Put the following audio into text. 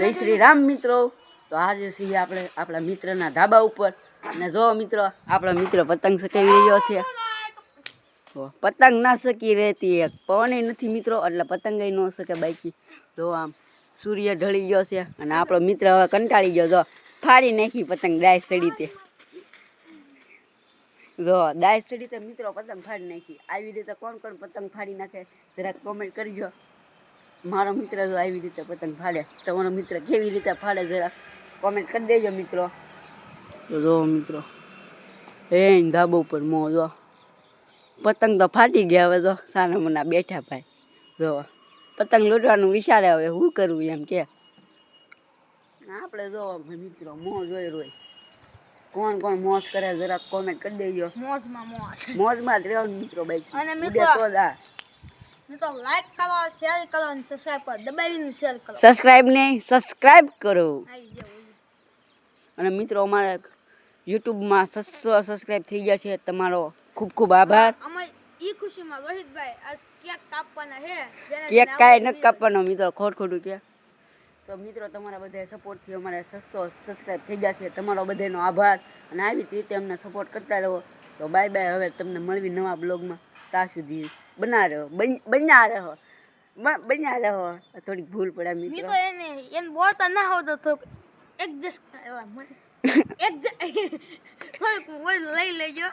જય શ્રી રામ મિત્રો. તો આજે છીએ આપણે આપણા મિત્રના ધાબા ઉપર. અને જો મિત્રો આપણો મિત્ર પતંગ સકાવી રહ્યો છે. પતંગ ના શકી રહેતી એક. પવને નથી મિત્રો એટલે પતંગ ન શકે બાકી. જો આમ સૂર્ય ઢળી ગયો છે અને આપણો મિત્ર હવે કંટાળી ગયો. જો ફાડી નાખી પતંગ દાય સડી તે જો દાય સડી તે મિત્રો પતંગ ફાડી નાખી. આવી રીતે કોણ કોણ પતંગ ફાડી નાખે જરાક કોમેન્ટ કરજો. મારો મિત્ર જો આવી રીતે પતંગ ફાડે તમારો મિત્ર કેવી રીતે ફાડે જરા કોમેન્ટ કરી દેજો મિત્રો. તો જો મિત્રો એ ધાબો ઉપર મો જો. પતંગ તો ફાટી ગયા હવે જો સારા મના બેઠા ભાઈ. જો પતંગ લૂંટવાનું વિચારે હવે શું કરવું એમ કે. આપણે જો મિત્રો મો જોઈ રોય કોણ કોણ મોજ કરે જરા કોમેન્ટ કરી દેજો. મોજમાં મોજ. મોજમાં જ રહેવાનું મિત્રો ભાઈ. અને મિત્રો-. મિત્રો લાઈક કરો શેર કરો અને સબસ્ક્રાઇબ કરો. દબાવીને શેર કરો. સબસ્ક્રાઇબ ને સબસ્ક્રાઇબ કરો. અને મિત્રો અમારા યુટ્યુબમાં સસ્સો સબસ્ક્રાઇબ થઈ ગયા છે. તમારો ખૂબ ખૂબ આભાર. અમે ઈ ખુશીમાં રોહિતભાઈ આજ કેક કાપવાના હે? કેક કાંઈ આવડે કાપવાનો મિત્રો ખોટ ખોટું કે. તો મિત્રો તમારા બધા સપોર્ટથી અમારે છસો સબસ્ક્રાઇબ થઈ ગયા છે. તમારો બધાનો આભાર. અને આવી જ રીતે અમને સપોર્ટ કરતા રહો. તો બાય બાય હવે તમને મળવી નવા બ્લોગમાં ત્યાં સુધી બના રહો બન્યા રહો બન્યા રહો થોડીક ભૂલ પડે મિત્રો. મિત્રો એને એને બોલતા ના હોતો તો એડજસ્ટ એડજસ્ટ થોડીક લઈ લેજો.